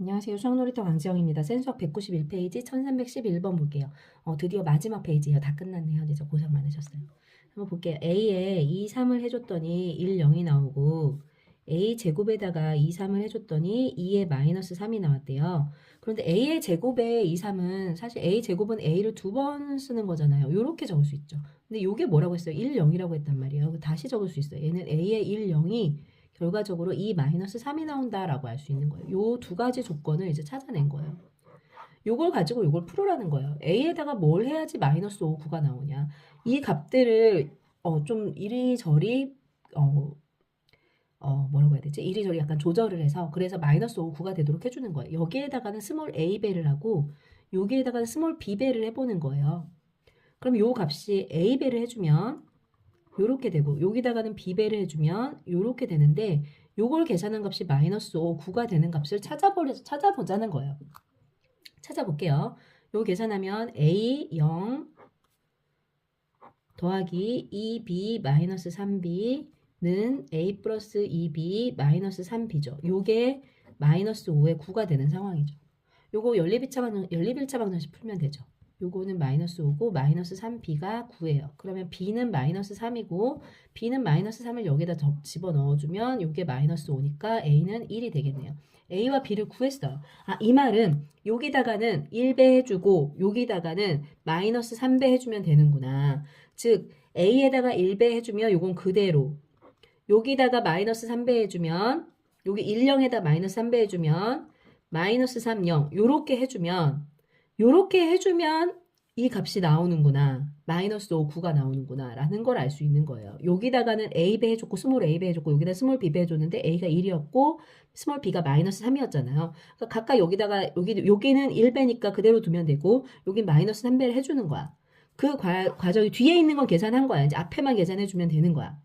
안녕하세요. 수학놀이터 강지영입니다. 센수학 191페이지 1311번 볼게요. 어, 드디어 마지막 페이지예요. 다 끝났네요. 진짜 고생 많으셨어요. 한번 볼게요. A에 2, 3을 해줬더니 1, 0이 나오고 A 제곱에다가 2, 3을 해줬더니 2에 마이너스 3이 나왔대요. 그런데 A의 제곱에 2, 3은 사실 A 제곱은 A를 두 번 쓰는 거잖아요. 이렇게 적을 수 있죠. 근데 이게 뭐라고 했어요? 1, 0이라고 했단 말이에요. 다시 적을 수 있어요. 얘는 A의 1, 0이 결과적으로 2 마이너스 3이 나온다라고 할수 있는 거예요. 요 두 가지 조건을 이제 찾아낸 거예요. 요걸 가지고 요걸 풀으라는 거예요. A에다가 뭘 해야지 마이너스 5, 9가 나오냐. 이 값들을 어, 좀 이리저리 어, 어, 뭐라고 해야 되지? 이리저리 약간 조절을 해서 그래서 마이너스 5, 9가 되도록 해주는 거예요. 여기에다가는 스몰 a 배를 하고 여기에다가는 스몰 b 배를 해보는 거예요. 그럼 요 값이 a 배를 해주면 요렇게 되고 여기다가는 b배를 해주면 요렇게 되는데 요걸 계산한 값이 마이너스 5, 9가 되는 값을 찾아보려, 찾아보자는 거예요. 찾아볼게요. 요 계산하면 a 0 더하기 2b 마이너스 3b는 a 플러스 2b 마이너스 3b죠. 요게 마이너스 5에 9가 되는 상황이죠. 요거 연립일차 방정, 연립일차 방정식 풀면 되죠. 요거는 마이너스 5고 마이너스 3b가 9예요. 그러면 b는 마이너스 3이고 b는 마이너스 3을 여기다 더 집어넣어주면 요게 마이너스 5니까 a는 1이 되겠네요. a와 b를 구했어요. 아, 이 말은 여기다가는 1배 해주고 여기다가는 마이너스 3배 해주면 되는구나. 즉 a에다가 1배 해주면 요건 그대로 여기다가 마이너스 3배 해주면 여기 1, 0에다 마이너스 3배 해주면 마이너스 3, 0 요렇게 해주면 요렇게 해주면 이 값이 나오는구나. 마이너스 5, 9가 나오는구나. 라는 걸 알 수 있는 거예요. 여기다가는 A배 해줬고, 스몰 A배 해줬고, 여기다 스몰 B배 해줬는데 A가 1이었고, 스몰 B가 마이너스 3이었잖아요. 그러니까 각각 여기다가, 여기, 여기는 1배니까 그대로 두면 되고, 여기 마이너스 3배를 해주는 거야. 그 과, 과정이 뒤에 있는 건 계산한 거야. 이제 앞에만 계산해주면 되는 거야.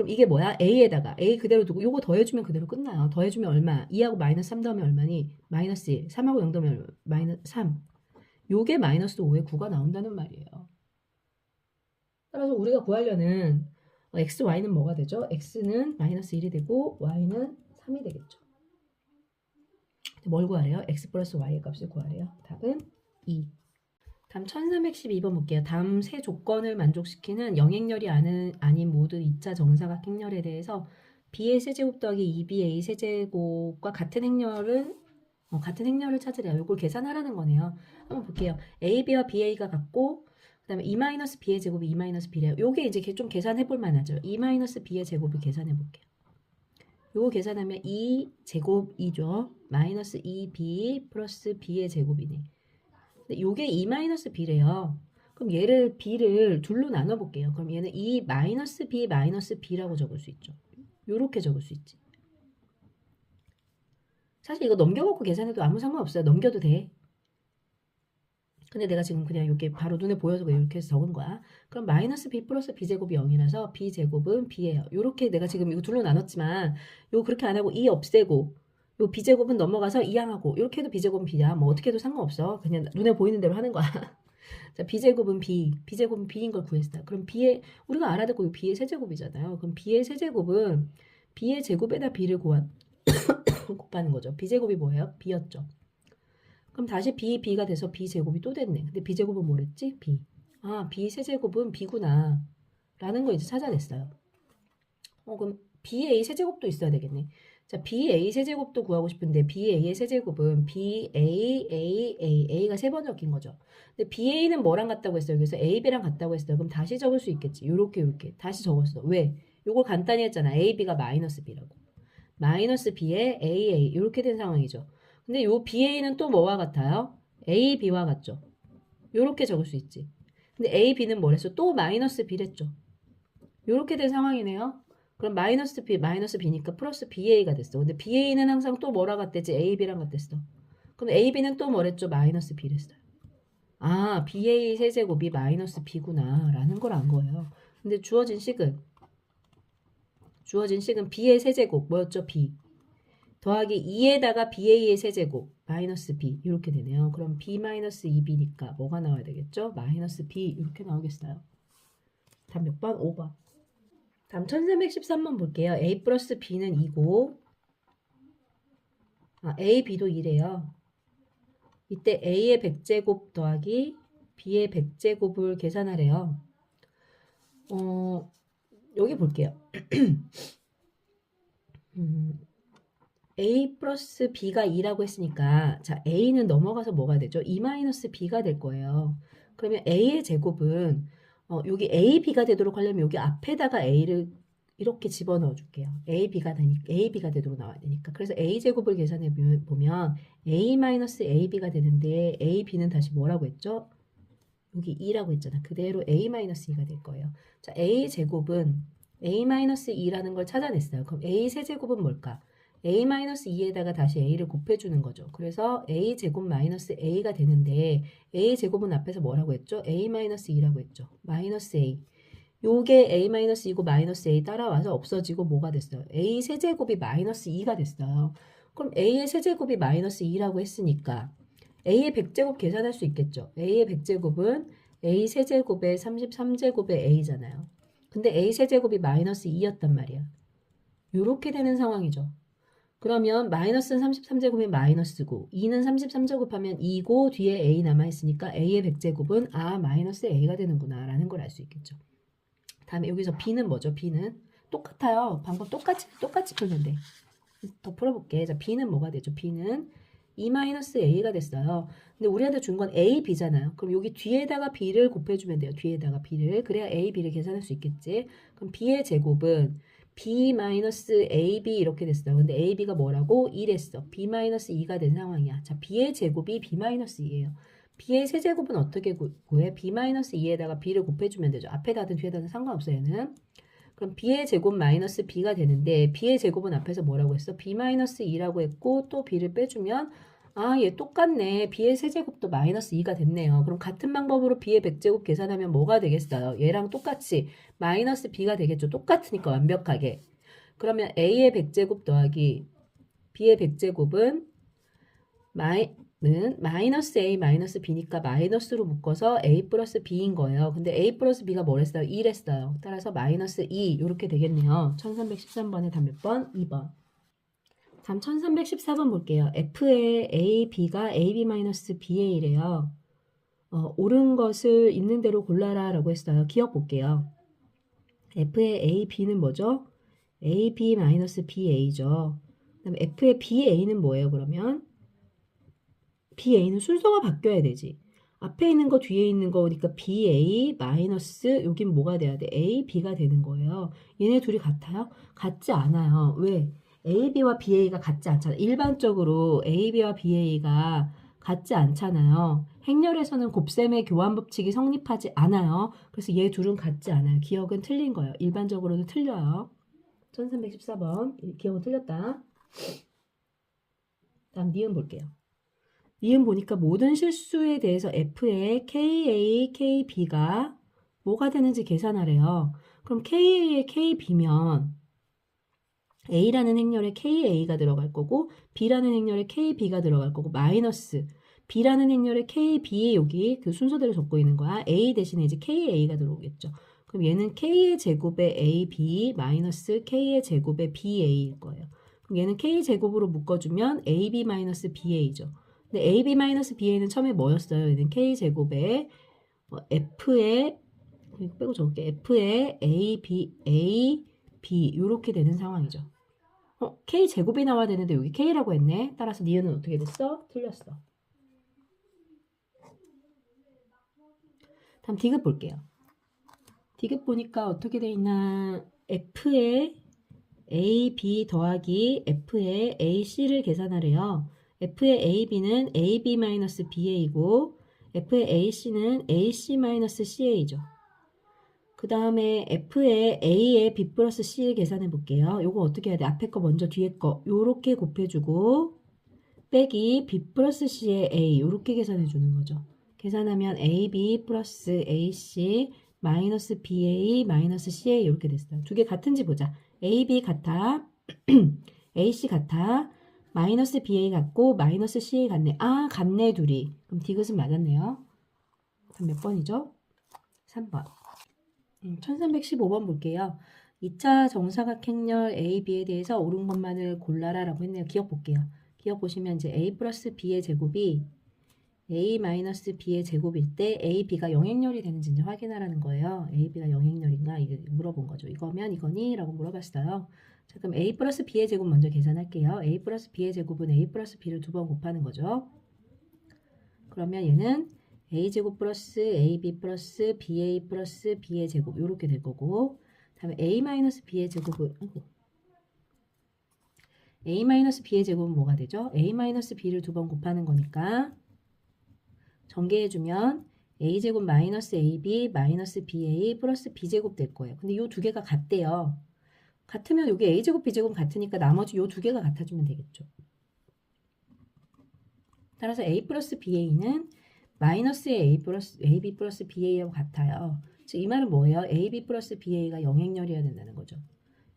그럼 이게 뭐야? A에다가 A 그대로 두고 요거 더해주면 그대로 끝나요. 더해주면 얼마? 2하고 마이너스 3 더하면 얼마니? 마이너스 1. 3하고 0 더하면 마이너스 3. 요게 마이너스 5에 9가 나온다는 말이에요. 따라서 우리가 구하려는 어, x, y는 뭐가 되죠? x는 마이너스 1이 되고 y는 3이 되겠죠. 뭘 구하래요? x 플러스 y의 값을 구하래요. 답은 2. 다음 1312번 볼게요. 다음 세 조건을 만족시키는 영행렬이 아는, 아닌 모든 2차 정사각 행렬에 대해서 b의 세제곱 더하기 2ba 세제곱과 같은 행렬은 어, 같은 행렬을 찾으래요. 이걸 계산하라는 거네요. 한번 볼게요. ab와 ba가 같고 그다음에 2-b의 제곱이 2-b래요. 요게 이제 좀 계산해 볼 만하죠. 2-b의 제곱을 계산해 볼게요. 요거 계산하면 2 제곱 2죠. 마이너스 2b 플러스 b의 제곱이네. 근데 요게 2-b래요. 그럼 얘를 b를 둘로 나눠 볼게요. 그럼 얘는 2 마이너스 b 마이너스 b라고 적을 수 있죠. 요렇게 적을 수 있지. 사실 이거 넘겨갖고 계산해도 아무 상관없어요. 넘겨도 돼. 근데 내가 지금 그냥 이렇게 바로 눈에 보여서 이렇게 해서 적은 거야. 그럼 마이너스 b 플러스 b 제곱이 0이라서 b 제곱은 b예요. 이렇게 내가 지금 이거 둘로 나눴지만 요 그렇게 안 하고 2 없애고 요 b 제곱은 넘어가서 2항하고 이렇게 해도 b 제곱은 b야. 뭐 어떻게 해도 상관없어. 그냥 눈에 보이는 대로 하는 거야. 자, b 제곱은 b, b 제곱은 b인 걸 구했다. 그럼 b의 우리가 알아듣고 이 b의 세제곱이잖아요. 그럼 b의 세제곱은 b의 제곱에다 b를 구한 곱하는 거죠. b제곱이 뭐예요? b였죠. 그럼 다시 b, b가 돼서 b제곱이 또 됐네. 근데 b제곱은 뭐랬지? b. 아, b 세제곱은 b구나. 라는 거 이제 찾아냈어요. 어, 그럼 ba 세제곱도 있어야 되겠네. 자, ba 세제곱도 구하고 싶은데 ba의 세제곱은 ba, a, a, a가 세 번 적힌 거죠. 근데 ba는 뭐랑 같다고 했어요? 그래서 ab랑 같다고 했어요. 그럼 다시 적을 수 있겠지. 요렇게 요렇게 다시 적었어. 왜? 요걸 간단히 했잖아. ab가 마이너스 b라고. 마이너스 b에 aa 이렇게 된 상황이죠. 근데 요 ba는 또 뭐와 같아요? a, b와 같죠. 요렇게 적을 수 있지. 근데 a, b는 뭐랬어? 또 마이너스 b랬죠. 요렇게 된 상황이네요. 그럼 마이너스 b, 마이너스 b니까 플러스 ba가 됐어. 근데 ba는 항상 또 뭐라 같댔지? a, b랑 같댔어. 그럼 a, b는 또 뭐랬죠? 마이너스 b랬어요. 아, ba 세제곱이 마이너스 b구나 라는 걸 안 거예요. 근데 주어진 식은 주어진 식은 b의 세제곱 뭐였죠? b 더하기 2에다가 ba의 세제곱 마이너스 b 이렇게 되네요. 그럼 b 마이너스 2b니까 뭐가 나와야 되겠죠? 마이너스 b 이렇게 나오겠어요. 다음 몇 번? 5번. 다음 1313번 볼게요. a 플러스 b는 2고 아, A, B도 2래요. 이때 A의 100제곱 더하기 B의 100제곱을 계산하래요. 어, 여기 볼게요. 음, A 플러스 B가 2라고 했으니까 자 A는 넘어가서 뭐가 되죠? 2 마이너스 B가 될 거예요. 그러면 A의 제곱은 어, 여기 A, B가 되도록 하려면 여기 앞에다가 A를 이렇게 집어넣어 줄게요. A, B가 되니까 A, B가 되도록 나와야 되니까. 그래서 A 제곱을 계산해 보면- 보면 A 마이너스 A, B가 되는데 A, B는 다시 뭐라고 했죠? 여기 2라고 했잖아. 그대로 A 마이너스 2가 될 거예요. 자, A 제곱은 A 마이너스 2라는 걸 찾아냈어요. 그럼 A 세제곱은 뭘까? A 마이너스 2에다가 다시 A를 곱해주는 거죠. 그래서 A 제곱 마이너스 A가 되는데 A 제곱은 앞에서 뭐라고 했죠? A 마이너스 2라고 했죠. 마이너스 A. 요게 A 마이너스 2고 마이너스 A 따라와서 없어지고 뭐가 됐어요? A 세제곱이 마이너스 2가 됐어요. 그럼 A의 세제곱이 마이너스 2라고 했으니까 A의 100제곱 계산할 수 있겠죠. A의 100제곱은 A 세제곱의 33제곱의 A잖아요. 근데 A 세제곱이 마이너스 2였단 말이야. 요렇게 되는 상황이죠. 그러면 마이너스는 33제곱이 마이너스고 2는 33제곱 하면 2고 뒤에 A 남아있으니까 A의 100제곱은 아 마이너스 A가 되는구나 라는 걸 알 수 있겠죠. 다음에 여기서 B는 뭐죠? B는 똑같아요. 방법 똑같이 똑같이 돼. 더 풀어볼게. 자, B는 뭐가 되죠? B는 2 마이너스 A가 됐어요. 근데 우리한테 준 건 A, B잖아요. 그럼 여기 뒤에다가 B를 곱해주면 돼요. 뒤에다가 B를. 그래야 A, B를 계산할 수 있겠지. 그럼 B의 제곱은 B 마이너스 AB 이렇게 됐어요. 근데 AB가 뭐라고? 2랬어. B 마이너스 2가 된 상황이야. 자, B의 제곱이 B 마이너스 2예요. B의 세제곱은 어떻게 구- 구해? B 마이너스 2에다가 B를 곱해주면 되죠. 앞에다든 뒤에다든 상관없어요. 얘는. 그럼 B의 제곱 마이너스 B가 되는데 B의 제곱은 앞에서 뭐라고 했어? B 마이너스 2라고 했고 또 B를 빼주면 아, 얘 똑같네. B의 세제곱도 마이너스 2가 됐네요. 그럼 같은 방법으로 B의 100제곱 계산하면 뭐가 되겠어요? 얘랑 똑같이 마이너스 B가 되겠죠. 똑같으니까 완벽하게. 그러면 A의 100제곱 더하기 B의 100제곱은 마이 는 마이너스 A 마이너스 B니까 마이너스로 묶어서 A 플러스 B인 거예요. 근데 A 플러스 B가 뭐랬어요? 1했어요. 따라서 마이너스 2 이렇게 되겠네요. 1313번에 답 몇 번? 2번. 다음 1314번 볼게요. F의 A, B가 AB 마이너스 BA래요. 어, 옳은 것을 있는 대로 골라라 라고 했어요. 기억 볼게요. F의 A, B는 뭐죠? A, B 마이너스 BA죠. 그 다음에 F의 BA는 뭐예요, 그러면? BA는 순서가 바뀌어야 되지. 앞에 있는 거 뒤에 있는 거니까 BA 마이너스 여긴 뭐가 돼야 돼? A, B가 되는 거예요. 얘네 둘이 같아요? 같지 않아요. 왜? AB와 BA가 같지 않잖아요. 일반적으로 AB와 BA가 같지 않잖아요. 행렬에서는 곱셈의 교환 법칙이 성립하지 않아요. 그래서 얘 둘은 같지 않아요. 기억은 틀린 거예요. 일반적으로는 틀려요. 1314번 기억은 틀렸다. 다음 니은 볼게요. 니은 보니까 모든 실수에 대해서 F의 KA, KB가 뭐가 되는지 계산하래요. 그럼 KA의 KB면 A라는 행렬에 KA가 들어갈 거고 B라는 행렬에 KB,가 들어갈 거고 마이너스 B라는 행렬에 KB 여기 그 순서대로 적고 있는 거야. A 대신에 이제 KA가 들어오겠죠. 그럼 얘는 K의 제곱에 AB 마이너스 K의 제곱에 BA일 거예요. 그럼 얘는 K 제곱으로 묶어주면 AB 마이너스 BA죠. 근데 AB 마이너스 BA는 처음에 뭐였어요? 얘는 K 제곱에 어, F의 빼고 적을게 F의 A, B, A, B 이렇게 되는 상황이죠. 어, K 제곱이 나와야 되는데 여기 K라고 했네. 따라서 니은은 어떻게 됐어? 틀렸어. 다음 디귿 볼게요. 디귿 보니까 어떻게 돼 있나 F의 A, B 더하기 F의 A, C를 계산하래요. F의 A, B는 A, B 마이너스 BA이고 F의 A, C는 A, C 마이너스 CA죠. 그 다음에 F의 A의 B 플러스 C를 계산해 볼게요. 요거 어떻게 해야 돼? 앞에 거 먼저 뒤에 거 요렇게 곱해주고 빼기 B 플러스 C의 A 요렇게 계산해 주는 거죠. 계산하면 AB 플러스 AC 마이너스 BA 마이너스 CA 이렇게 됐어요. 두 개 같은지 보자. AB 같아. AC 같아. 마이너스 BA 같고 마이너스 CA 같네. 아 같네 둘이. 그럼 디귿은 맞았네요. 몇 번이죠? 3번. 음, 1315번 볼게요. 2차 정사각행렬 A, B에 대해서 옳은 것만을 골라라 라고 했네요. 기억 볼게요. 기억 보시면 이제 a 플러스 b의 제곱이 a 마이너스 b의 제곱일 때 a, b가 영행렬이 되는지 이제 확인하라는 거예요. a, b가 영행렬인가 물어본 거죠. 이거면 이거니? 라고 물어봤어요. 자 그럼 a 플러스 b의 제곱 먼저 계산할게요. a 플러스 b의 제곱은 a 플러스 b를 두 번 곱하는 거죠. 그러면 얘는 a 제곱 플러스 ab 플러스 ba 플러스 b의 제곱 이렇게 될 거고 다음에 a 마이너스 b의 제곱은 a 마이너스 b의 제곱은 뭐가 되죠? a 마이너스 b를 두 번 곱하는 거니까 전개해주면 a 제곱 마이너스 ab 마이너스 ba 플러스 b 제곱 될 거예요. 근데 이 두 개가 같대요. 같으면 여기 a 제곱 b 제곱 같으니까 나머지 이 두 개가 같아주면 되겠죠. 따라서 a 플러스 ba는 마이너스의 a 플러스 ab 플러스 ba하고 같아요. 즉 이 말은 뭐예요? ab 플러스 ba가 영행렬이어야 된다는 거죠.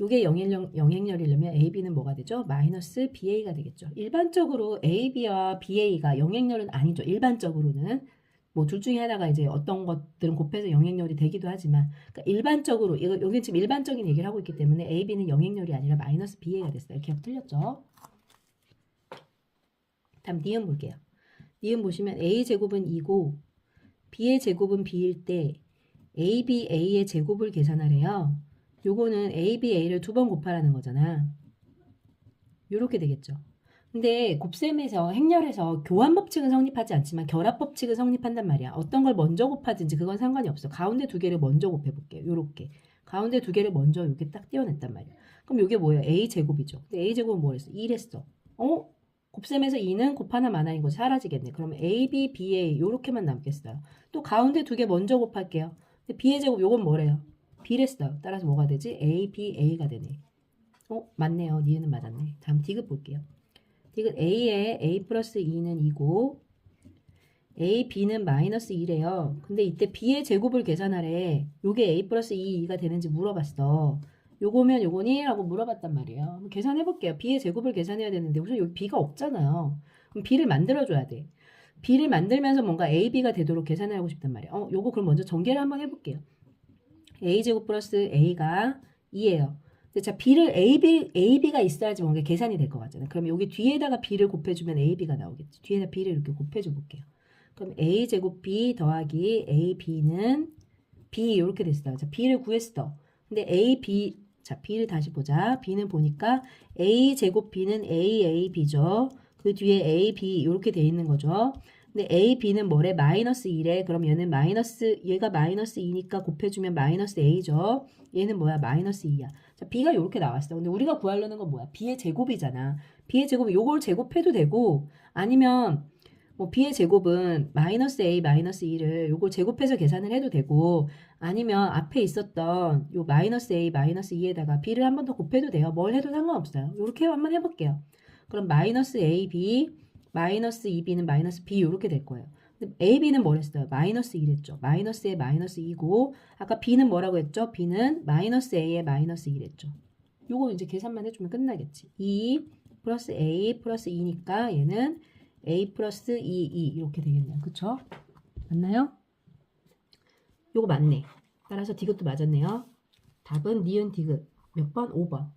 이게 영행렬, 영행렬이려면 ab는 뭐가 되죠? 마이너스 ba가 되겠죠. 일반적으로 ab와 ba가 영행렬은 아니죠. 일반적으로는 뭐 둘 중에 하나가 이제 어떤 것들은 곱해서 영행렬이 되기도 하지만 그러니까 일반적으로 이거 여기 지금 일반적인 얘기를 하고 있기 때문에 ab는 영행렬이 아니라 마이너스 ba가 됐어요. 기억 틀렸죠? 다음 니은 볼게요. 니은 보시면 a 제곱은 2고 b의 제곱은 b일 때 ab a의 제곱을 계산하래요. 요거는 ab a를 두 번 곱하라는 거잖아. 요렇게 되겠죠. 근데 곱셈에서 행렬에서 교환 법칙은 성립하지 않지만 결합 법칙은 성립한단 말이야. 어떤 걸 먼저 곱하든지 그건 상관이 없어. 가운데 두 개를 먼저 곱해 볼게요. 요렇게. 가운데 두 개를 먼저 이렇게 딱 띄워냈단 말이야. 그럼 요게 뭐예요? a 제곱이죠. 근데 a 제곱은 뭐랬어? 1했어. 어? 곱셈에서 2는 곱 하나 만화인 것이 사라지겠네. 그러면 a, b, b, a 요렇게만 남겠어요. 또 가운데 두 개 먼저 곱할게요. 근데 b의 제곱 요건 뭐래요? b랬어요. 따라서 뭐가 되지? a, b, a가 되네. 어? 맞네요. 니은은 맞았네. 다음 디귿 볼게요. 디귿 a에 a 플러스 2는 2고 a, b는 마이너스 2래요. 근데 이때 b의 제곱을 계산하래. 요게 a 플러스 2, 2가 되는지 물어봤어. 요거면 요거니? 라고 물어봤단 말이에요. 계산해 볼게요. b의 제곱을 계산해야 되는데 우선 여기 b가 없잖아요. 그럼 b를 만들어 줘야 돼. b를 만들면서 뭔가 a, b가 되도록 계산을 하고 싶단 말이에요. 어, 요거 그럼 먼저 전개를 한번 해 볼게요. a제곱 플러스 a가 2예요. 근데 자 b를 ab, ab가 있어야지 뭔가 계산이 될 것 같잖아요. 그럼 여기 뒤에다가 b를 곱해주면 ab가 나오겠지. 뒤에다 b를 이렇게 곱해줘 볼게요. 그럼 a제곱 b 더하기 ab는 b 이렇게 됐어요. 자 b를 구했어. 근데 a, b 자 b를 다시 보자. b는 보니까 a 제곱 b는 a, a, b죠. 그 뒤에 a, b 이렇게 돼 있는 거죠. 근데 a, b는 뭐래? 마이너스 2래. 그럼 얘는 마이너스 얘가 마이너스 2니까 곱해주면 마이너스 a죠. 얘는 뭐야? 마이너스 2야. 자 b가 이렇게 나왔어. 근데 우리가 구하려는 건 뭐야? b의 제곱이잖아. b의 제곱 요걸 제곱해도 되고 아니면 뭐 b의 제곱은 마이너스 a 마이너스 2를 요걸 제곱해서 계산을 해도 되고 아니면 앞에 있었던 요 마이너스 a 마이너스 2에다가 b를 한 번 더 곱해도 돼요. 뭘 해도 상관없어요. 요렇게 한번 해볼게요. 그럼 마이너스 ab 마이너스 2b는 마이너스 b 이렇게 될 거예요. 근데 ab는 뭐랬어요? 마이너스 1했죠. 마이너스에 마이너스 2고 아까 b는 뭐라고 했죠? b는 마이너스 a에 마이너스 1했죠. 요거 이제 계산만 해주면 끝나겠지. 2 플러스 a 플러스 2니까 얘는 a 플러스 2, 2 이렇게 되겠네요. 그쵸? 맞나요? 요거 맞네. 따라서 디귿도 맞았네요. 답은 니은 디귿. 몇 번? 5번.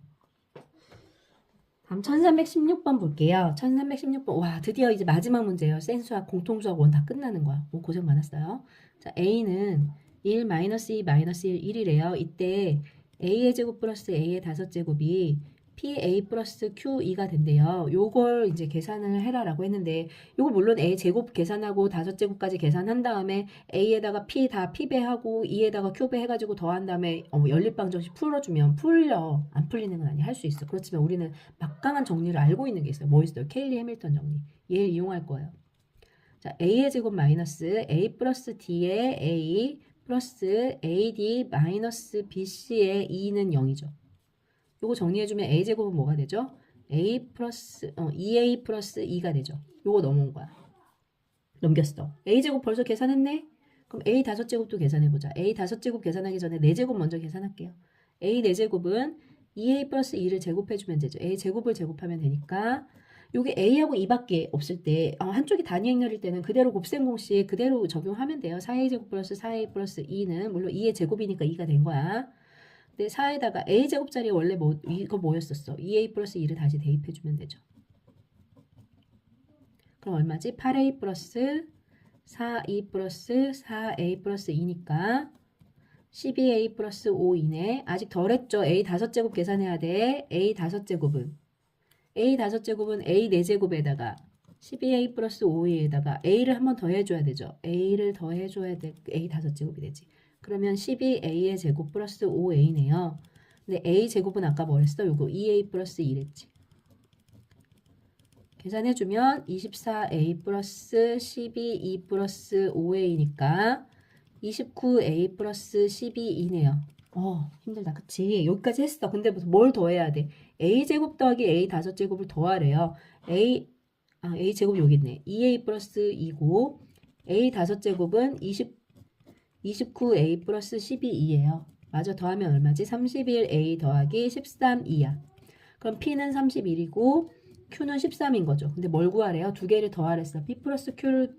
다음 1316번 볼게요. 1316번. 와, 드디어 이제 마지막 문제예요. 센수학, 공통수학 원 다 끝나는 거야. 오, 고생 많았어요. 자, A는 1 마이너스 2 마이너스 1, 1이래요. 이때 A의 제곱 플러스 A의 다섯 제곱이 PA 플러스 QE가 된대요. 요걸 이제 계산을 해라라고 했는데 요거 물론 A 제곱 계산하고 다섯 제곱까지 계산한 다음에 A에다가 P 다 P배하고 E에다가 Q배 해가지고 더한 다음에 어, 연립방정식 풀어주면 풀려. 안 풀리는 건 아니야. 할수 있어. 그렇지만 우리는 막강한 정리를 알고 있는 게 있어요. 뭐 있어요? 케일리 해밀턴 정리. 얘 이용할 거예요. 자, A의 제곱 마이너스 A 플러스 D의 A 플러스 AD 마이너스 BC의 2는 0이죠. 요거 정리해주면 a제곱은 뭐가 되죠? a 플러스 어, 2a 플러스 2가 되죠. 요거 넘어온 거야. 넘겼어. a제곱 벌써 계산했네? 그럼 a 다섯 제곱도 계산해보자. a 다섯 제곱 계산하기 전에 네 제곱 먼저 계산할게요. a 네 제곱은 2a 플러스 2를 제곱해주면 되죠. a 제곱을 제곱하면 되니까 요게 a하고 2밖에 없을 때 어, 한쪽이 단위 행렬일 때는 그대로 곱셈 공식 그대로 적용하면 돼요. 4a 제곱 플러스 4a 플러스 2는 물론 2의 제곱이니까 2가 된 거야. 근데 4에다가 a 제곱자리에 원래 뭐 이거 뭐였었어? 2a 플러스 2를 다시 대입해주면 되죠. 그럼 얼마지? 8a 플러스 4e 플러스 4a 플러스 2니까 12a 플러스 5이네. 아직 덜했죠. a 다섯 제곱 계산해야 돼. a 다섯 제곱은 a 다섯 제곱은 a 네 제곱에다가 12a 플러스 5e에다가 a를 한 번 더 해줘야 되죠. a를 더 해줘야 돼. a 다섯 제곱이 되지. 그러면 12a의 제곱 플러스 5a네요. 근데 a 제곱은 아까 뭐랬어? 요거 2a 플러스 2랬지. 계산해주면 24a 플러스 12e 플러스 5a니까 29a 플러스 12이네요. 어 힘들다 그치? 여기까지 했어. 근데 뭘 더해야 돼? a 제곱 더하기 a 다섯 제곱을 더하래요. a 아 a 제곱 여기 있네. 2a 플러스 2고 a 다섯 제곱은 20 29a 플러스 12이에요. 맞아 더하면 얼마지? 31a 더하기 13이야. 그럼 p는 31이고 q는 13인 거죠. 근데 뭘 구하래요? 두 개를 더하랬어. p 플러스 q를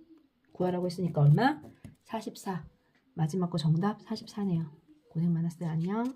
구하라고 했으니까 얼마? 44. 마지막 거 정답 44네요. 고생 많았어요. 안녕.